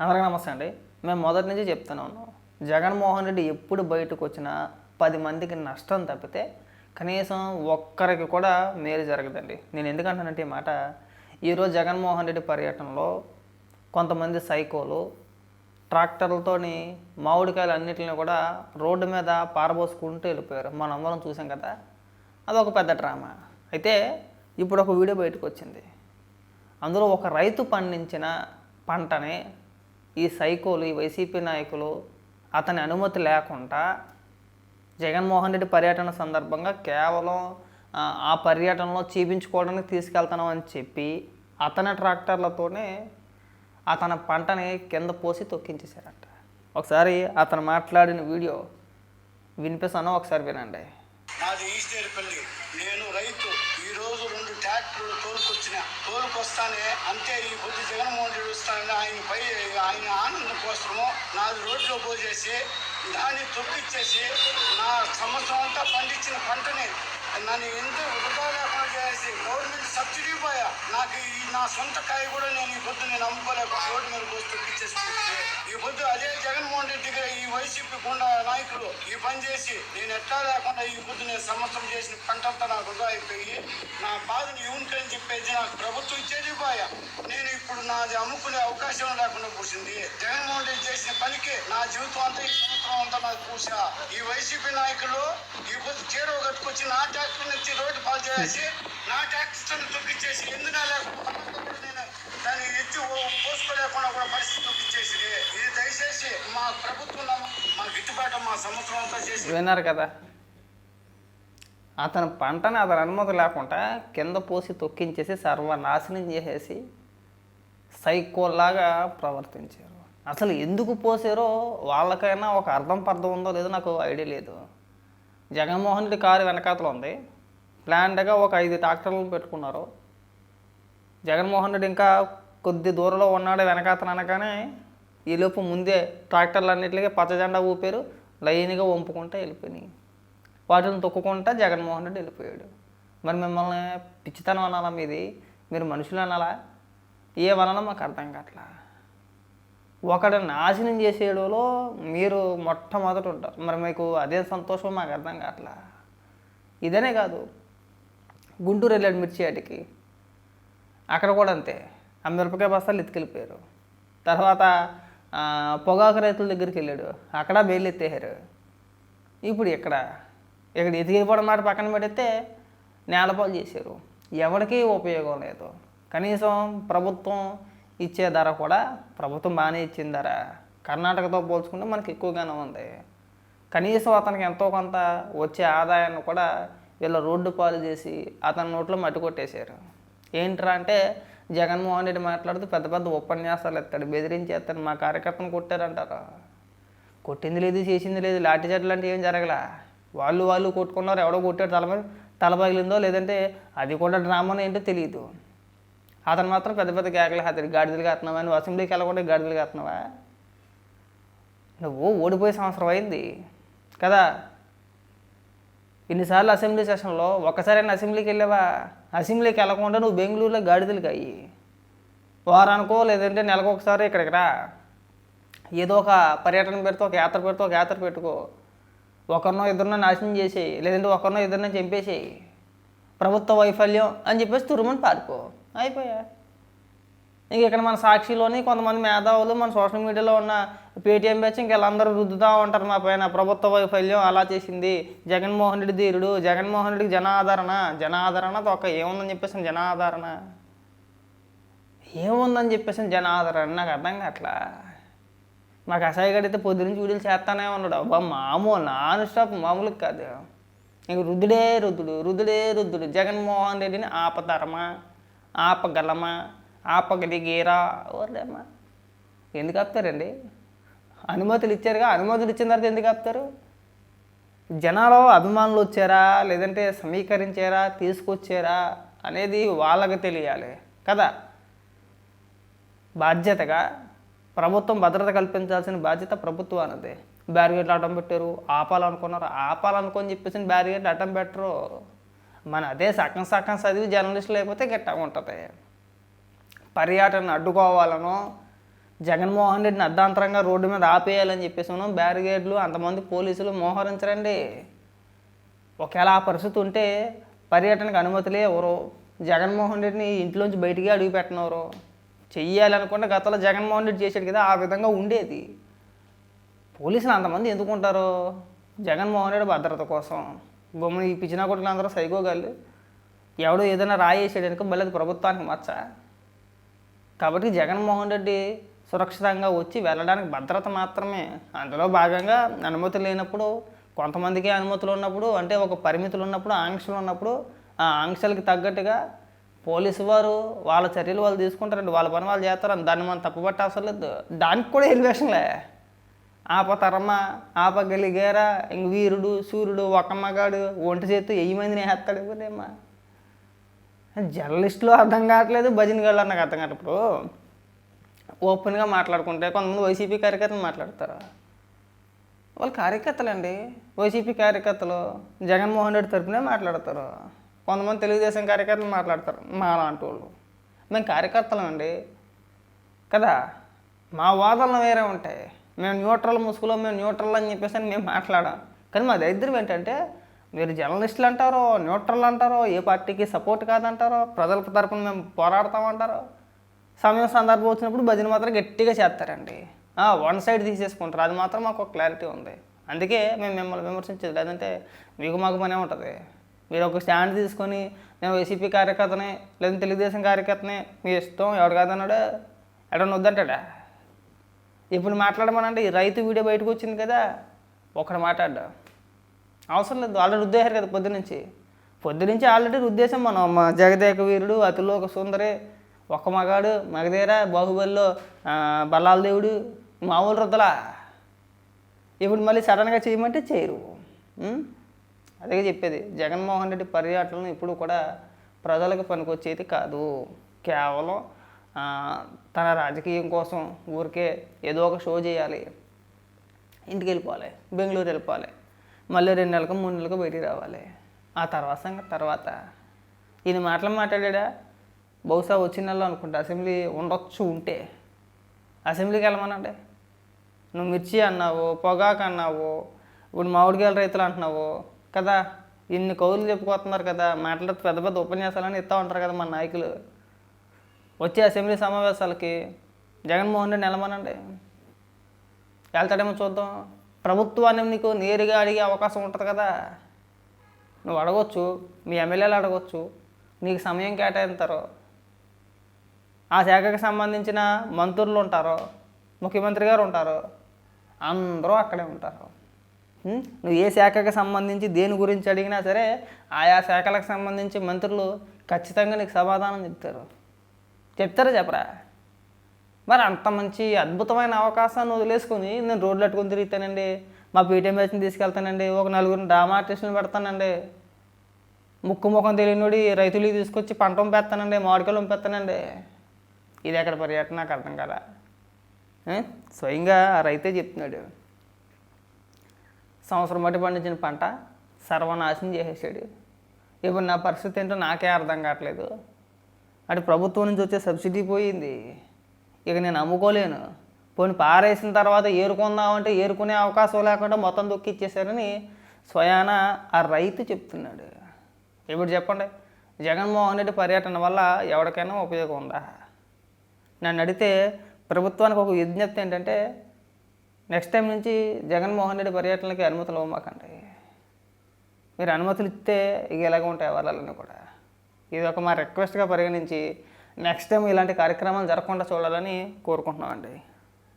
అందరికీ నమస్తే అండి. మేము మొదటి నుంచి చెప్తూనే ఉన్నాం. జగన్మోహన్ రెడ్డి ఎప్పుడు బయటకు వచ్చినా పది మందికి నష్టం తప్పితే కనీసం ఒక్కరికి కూడా మేలు జరగదండి. నేను ఎందుకంటానంటే ఈ మాట ఈరోజు జగన్మోహన్ రెడ్డి పర్యటనలో కొంతమంది సైకోలు ట్రాక్టర్లతోని మామిడికాయలు అన్నిటిని కూడా రోడ్డు మీద పారబోసుకుంటూ వెళ్ళిపోయారు. మనందరం చూసాం కదా అదొక పెద్ద డ్రామా. అయితే ఇప్పుడు ఒక వీడియో బయటకు వచ్చింది. అందులో ఒక రైతు పండించిన పంటని ఈ సైకోలు ఈ వైసీపీ నాయకులు అతని అనుమతి లేకుండా జగన్మోహన్ రెడ్డి పర్యటన సందర్భంగా కేవలం ఆ, పర్యటనలో చూపించుకోవడానికి తీసుకెళ్తాను అని చెప్పి అతని ట్రాక్టర్లతోనే అతని పంటని కింద పోసి తొక్కించేశారంట. ఒకసారి అతను మాట్లాడిన వీడియో వినిపిస్తాను ఒకసారి వినండి. నాది ఈస్టేరుపల్లి నేను రైతు. ఈరోజు రెండు ట్రాక్టర్లు తోలుకొచ్చిన. తోలుకొస్తానే అంతే ఈ పొద్దు జగన్మోహన్ రెడ్డి వస్తానని ఆయన పై ఆయన ఆనందం కోసము నాది రోడ్లో పోసేసి దాన్ని తొక్కిచ్చేసి నా సంవత్సరం అంతా పండించిన పంటని నన్ను ఎందుకు వృధాగా సబ్సిడీ పోయా. నాకు ఈ నా సొంత కాయ కూడా నేను ఈ పొద్దు నేను అమ్ముకోలేక రోడ్డు మీద పోసి తొక్కిచ్చేసుకుంటే ఈ పొద్దు అదే జగన్మోహన్ రెడ్డి ఈ వైసీపీ గుండా నాయకులు ఈ పని చేసి నేను ఎట్లా లేకుండా ఈ పొద్దు నేను సంవత్సరం చేసిన పంటంతా నాకు వృధా అయిపోయి నా బాధను ఎవరికని చెప్పేది నాకు ప్రభుత్వం ఇచ్చేది పోయా. నేను ఇప్పుడు నాది అమ్ముకునే అవకాశం లేకుండా కూర్చుంది జగన్మోహన్ రెడ్డి చేసిన పనికి నా జీవితం అంతా ఈ అంతా నాకు ఈ వైసీపీ నాయకులు ఈ పొద్దు చీరవ కట్టుకొచ్చి నా ట్యాక్స్ నుంచి రోడ్డు పాలు చేసి నా ట్యాక్స్ తొక్కిచ్చేసి ఎందుకు లేకుండా నేను దాన్ని ఎత్తి పోసుకోలేకుండా కూడా పరిస్థితి తొక్కిచ్చేసి ఇది దయచేసి మా ప్రభుత్వం మన గిట్టుబాటు మా సంవత్సరం అంతా చేసి. విన్నారు కదా? అతని పంటని అతని అనుమతి లేకుండా కింద పోసి తొక్కించేసి సర్వనాశనం చేసేసి సైకోల్లాగా ప్రవర్తించారు. అసలు ఎందుకు పోసారో వాళ్ళకైనా ఒక అర్థం పర్థం ఉందో లేదో నాకు ఐడియా లేదు. జగన్మోహన్ రెడ్డి కారు వెనకాతలు ఉంది. ప్లాన్డ్గా ఒక ఐదు ట్రాక్టర్లను పెట్టుకున్నారు. జగన్మోహన్ రెడ్డి ఇంకా కొద్ది దూరంలో ఉన్నాడు వెనకాతలు అనగానే ఈలోపు ముందే ట్రాక్టర్లు అన్నింటికి పచ్చ జెండా ఊపారు. లైన్గా వంపుకుంటూ వెళ్ళిపోయినాయి. వాటిని తొక్కుకుంటా జగన్మోహన్ రెడ్డి వెళ్ళిపోయాడు. మరి మిమ్మల్ని పిచ్చితనం అనాలా మీది? మీరు మనుషులు అనాలా? ఏమనాలో మాకు అర్థం కావట్లా ఒకడు నాశనం చేసేయడంలో మీరు మొట్టమొదట ఉంటారు. మరి మీకు అదే సంతోషం మాకు అర్థం కావట్లా? ఇదనే కాదు. గుంటూరు వెళ్ళాడు మిర్చి ఆటికి. అక్కడ కూడా అంతే. ఆ మిరపకాయ బస్తాలు ఎత్తుకెళ్ళిపోయారు. తర్వాత పొగాకు రైతుల దగ్గరికి వెళ్ళాడు. అక్కడ బెయిల్ ఎత్తేసారు ఇప్పుడు ఇక్కడ ఇక్కడ ఎతికిపోవడం మాట పక్కన పెడితే నేలపాలు చేశారు. ఎవరికీ ఉపయోగం లేదు. కనీసం ప్రభుత్వం ఇచ్చే ధర కూడా? ప్రభుత్వం బాగానే ఇచ్చిన ధర కర్ణాటకతో పోల్చుకుంటే మనకి ఎక్కువగానే ఉంది. కనీసం అతనికి ఎంతో కొంత వచ్చే ఆదాయాన్ని కూడా వీళ్ళ రోడ్డు పాలు చేసి అతని నోట్లో మట్టి కొట్టేశారు. ఏంట్రా అంటే జగన్మోహన్ రెడ్డి మాట్లాడుతూ పెద్ద పెద్ద ఉపన్యాసాలు ఎత్తాడు. బెదిరించేస్తాడు. మా కార్యకర్తను కొట్టారంటారు. కొట్టింది లేదు చేసింది లేదు. లాఠీ చెట్లు అంటే ఏం జరగలా? వాళ్ళు వాళ్ళు కొట్టుకున్నారు. ఎవడో కొట్టాడు. తల తల పగిలిందో లేదంటే అది కూడా డ్రామానో ఏంటో తెలియదు. అతను మాత్రం పెద్ద పెద్ద కేకలు అతని గాడిదలు కాస్తున్నావా నువ్వు అసెంబ్లీకి వెళ్ళకుండా గాడిదలు కట్టినావా నువ్వు ఓడిపోయే సంవత్సరం అయింది కదా? ఇన్నిసార్లు అసెంబ్లీ సెషన్లో ఒక్కసారైనా అసెంబ్లీకి వెళ్ళావా? అసెంబ్లీకి వెళ్ళకుండా నువ్వు బెంగళూరులో గాడిదలకి అయ్యి వారానికో లేదంటే నెలకు ఒకసారి ఇక్కడికి రా. ఏదో ఒక పర్యటన పెడితే ఒక యాత్ర పెడితే ఒక యాత్ర పెట్టుకో. ఒకరినో ఇద్దరినో నాశనం చేసేయి. లేదంటే ఒకరినో ఇద్దరినో చంపేసేయి. ప్రభుత్వ వైఫల్యం అని చెప్పేసి తురుమని పారిపో. అయిపోయా. ఇంక ఇక్కడ మన సాక్షిలోని కొంతమంది మేధావులు మన సోషల్ మీడియాలో ఉన్న పేటీఎం బ్యాచ్ ఇంక వీళ్ళందరూ రుద్దుతూ ఉంటారు మా పైన. ప్రభుత్వ వైఫల్యం అలా చేసింది. జగన్మోహన్ రెడ్డి ధీరుడు. జగన్మోహన్ రెడ్డికి జనాదరణ. జనాదరణ ఒక ఏముందని చెప్పేసి జనాదరణ. ఏముందని చెప్పేసి జనాదరణ. నాకు అర్థం కావట్లా. మాకు అసహ్యగడితే పొద్దు నుంచి వీడియోలు చేస్తానే ఉన్నాడు. అబ్బా మామూలు నాన్ స్టాప్ మామూలు కాదు. ఇంక రుద్దుడే రుద్దుడు రుద్దుడే రుద్దుడు జగన్మోహన్ రెడ్డిని ఆపతరమా ఆపగలమా ఆపగలిగేరా. ఓర్లేమా ఎందుకు ఆపుతారండి? అనుమతులు ఇచ్చారుగా అనుమతులు ఇచ్చిన తర్వాత ఎందుకు ఆపుతారు? జనాలు అభిమానులు వచ్చారా? లేదంటే సమీకరించారా? తీసుకొచ్చారా? అనేది వాళ్ళకి తెలియాలి కదా. బాధ్యతగా ప్రభుత్వం భద్రత కల్పించాల్సిన బాధ్యత ప్రభుత్వానిది. బ్యారిగేట్లు అడ్డం పెట్టారు. ఆపాలనుకున్నారు. ఆపాలనుకొని చెప్పేసి బ్యారిగేట్లు అడ్డం పెట్టరు. మన అదే సగం సగం చదివి జర్నలిస్టులు అయిపోతే గట్టిగా ఉంటుంది. పర్యాటన అడ్డుకోవాలనో జగన్మోహన్ రెడ్డిని అర్ధాంతరంగా రోడ్డు మీద ఆపేయాలని చెప్పేసి మనం బ్యారిగేడ్లు అంతమంది పోలీసులు మోహరించరండి. ఒకవేళ ఆ పరిస్థితి ఉంటే పర్యటనకు అనుమతులే ఎవరు జగన్మోహన్ రెడ్డిని ఇంట్లోంచి బయటికి అడుగు పెట్టినవరు. చెయ్యాలనుకుంటే గతంలో జగన్మోహన్ రెడ్డి చేశాడు కదా ఆ విధంగా ఉండేది. పోలీసులు అంతమంది ఎందుకుంటారు? జగన్మోహన్ రెడ్డి భద్రత కోసం. బొమ్మని ఈ పిచ్చిన కొడుకులు అందరూ సైకోగాళ్ళు ఎవడో ఏదైనా రాయేసేయడానికి మళ్ళీ అది ప్రభుత్వానికి మచ్చ. కాబట్టి జగన్మోహన్ రెడ్డి సురక్షితంగా వచ్చి వెళ్ళడానికి భద్రత మాత్రమే. అందులో భాగంగా అనుమతి లేనప్పుడు కొంతమందికి అనుమతులు ఉన్నప్పుడు అంటే ఒక పరిమితులు ఉన్నప్పుడు ఆంక్షలు ఉన్నప్పుడు ఆ ఆంక్షలకి తగ్గట్టుగా పోలీసు వారు వాళ్ళ చర్యలు వాళ్ళు తీసుకుంటారండి. వాళ్ళ పని వాళ్ళు చేస్తారు. దాన్ని మనం తప్పుపట్ట అవసరం లేదు. దానికి కూడా ఎలివేషన్లే. ఆపతరమ్మ ఆపగలిగారా ఇంక వీరుడు సూర్యుడు ఒక మగాడు ఒంట చేత్తు వెయ్యి మందిని వేస్తాడు ఇవ్వదేమ్మా జర్నలిస్టులు అర్థం కావట్లేదు భజన గారు నాకు అర్థం కాదు ఇప్పుడు ఓపెన్గా మాట్లాడుకుంటే కొంతమంది వైసీపీ కార్యకర్తలు మాట్లాడతారు? వాళ్ళు కార్యకర్తలండి. వైసీపీ కార్యకర్తలు జగన్మోహన్ రెడ్డి తరపునే మాట్లాడతారు. కొంతమంది తెలుగుదేశం కార్యకర్తలు మాట్లాడతారు మా లాంటి వాళ్ళు. మేము కార్యకర్తలం అండి. కదా? మా వాదనలు వేరే ఉంటాయి. మేము న్యూట్రల్ ముసుగులో మేము న్యూట్రల్ అని చెప్పేసి అని మేము మాట్లాడాం. కానీ మా దరిద్రం ఏంటంటే మీరు జర్నలిస్టులు అంటారో న్యూట్రల్ అంటారో ఏ పార్టీకి సపోర్ట్ కాదంటారో ప్రజల తరపున మేము పోరాడతామంటారో సమయం సందర్భం వచ్చినప్పుడు భజన మాత్రం గట్టిగా చేస్తారండి. వన్ సైడ్ తీసేసుకుంటారు. అది మాత్రం మాకు ఒక క్లారిటీ ఉంది. అందుకే మేము మిమ్మల్ని విమర్శించేది లేదంటే మీకు మాకు పనే ఉంటుంది. మీరు ఒక స్టాండ్ తీసుకొని నేను వైసీపీ కార్యకర్తనే లేదంటే తెలుగుదేశం కార్యకర్తనే మీ ఇష్టం ఎవడు కాదన్నాడు? ఎడన్నా వద్దంటాడా? ఇప్పుడు మాట్లాడమనండి ఈ రైతు వీడియో బయటకు వచ్చింది కదా ఒకడు మాట్లాడ్డా? అవసరం లేదు ఆల్రెడీ రుద్దేశారు కదా పొద్దునుంచి పొద్దునుంచి ఆల్రెడీ రుద్దేశం మనం మా జగదేక వీరుడు అతిలోక సుందరి ఒక్క మగాడు మగధీర బాహుబలిలో ఆ, బల్లాల దేవుడు మామూలు రుద్దలా ఇప్పుడు మళ్ళీ సడన్గా చేయమంటే చేయరు. అదే చెప్పేది జగన్మోహన్ రెడ్డి పర్యటనలు ఇప్పుడు కూడా ప్రజలకు పనికొచ్చేది కాదు. కేవలం తన రాజకీయం కోసం ఊరికే ఏదో ఒక షో చేయాలి. ఇంటికి వెళ్ళిపోవాలి బెంగళూరు వెళ్ళిపోవాలి. మళ్ళీ రెండు నెలలకు మూడు నెలలకు బయటికి రావాలి. ఆ తర్వాత సంగతి తర్వాత. ఈయన మాటలు మాట్లాడా బహుశా వచ్చిన నెలలో అనుకుంటా అసెంబ్లీ ఉండొచ్చు ఉంటే. అసెంబ్లీకి వెళ్ళమనండి. నువ్వు మిర్చి అన్నావు పొగాకు అన్నావు ఇప్పుడు మామిడికాయల రైతులు అంటున్నావు కదా. ఇన్ని కౌలు చెప్పుకోతున్నారు కదా. మాట్లాడుతూ పెద్ద పెద్ద ఉపన్యాసాలని ఇస్తూ ఉంటారు కదా మన నాయకులు. వచ్చే అసెంబ్లీ సమావేశాలకి జగన్మోహన్ రెడ్డి నిలమనండి వెళ్తాడేమో చూద్దాం. ప్రభుత్వాన్ని నీకు నేరుగా అడిగే అవకాశం ఉంటుంది కదా. నువ్వు అడగొచ్చు మీ ఎమ్మెల్యేలు అడగొచ్చు నీకు సమయం కేటాయింతారు ఆ శాఖకి సంబంధించిన మంత్రులు ఉంటారు ముఖ్యమంత్రి గారు ఉంటారు అందరూ అక్కడే ఉంటారు. నువ్వు ఏ శాఖకి సంబంధించి దేని గురించి అడిగినా సరే ఆయా శాఖలకు సంబంధించి మంత్రులు ఖచ్చితంగా నీకు సమాధానం చెప్తారు. చెప్తారా చెప్పరా? మరి అంత మంచి అద్భుతమైన అవకాశాన్ని వదిలేసుకొని నేను రోడ్లు అట్టుకొని తిరుగుతానండి మా పీటీఎం బ్యాచ్ని తీసుకెళ్తానండి ఒక నలుగురిని డ్రామా ఆర్టిస్టులు పెడతానండి. ముక్కు ముఖం తెలియనోడి రైతులకి తీసుకొచ్చి పంట పంపేస్తానండి మామిడికాయలు పంపేస్తానండి. ఇది ఎక్కడ పర్యటన నాకు అర్థం కదా స్వయంగా ఆ రైతే చెప్తున్నాడు. సంవత్సరం బట్టి పండించిన పంట సర్వనాశనం చేసేసాడు. ఇప్పుడు నా పరిస్థితి ఏంటో నాకే అర్థం కావట్లేదు. అటు ప్రభుత్వం నుంచి వచ్చే సబ్సిడీ పోయింది. ఇక నేను అమ్ముకోలేను పోనీ పారేసిన తర్వాత ఏరుకుందామంటే ఏరుకునే అవకాశం లేకుండా మొత్తం దొక్కిచ్చేశారని స్వయాన ఆ రైతు చెప్తున్నాడు. ఇప్పుడు చెప్పండి? జగన్మోహన్ రెడ్డి పర్యటన వల్ల ఎవరికైనా ఉపయోగం ఉందా? నన్ను అడిగితే ప్రభుత్వానికి ఒక విజ్ఞప్తి ఏంటంటే నెక్స్ట్ టైం నుంచి జగన్మోహన్ రెడ్డి పర్యటనలకి అనుమతులు ఇవ్వమాకండి. మీరు అనుమతులు ఇస్తే ఇక ఎలాగ ఉంటాయి వాళ్ళని కూడా. ఇది ఒక మా రిక్వెస్ట్గా పరిగణించి నెక్స్ట్ టైం ఇలాంటి కార్యక్రమాలు జరగకుండా చూడాలని కోరుకుంటున్నామండి.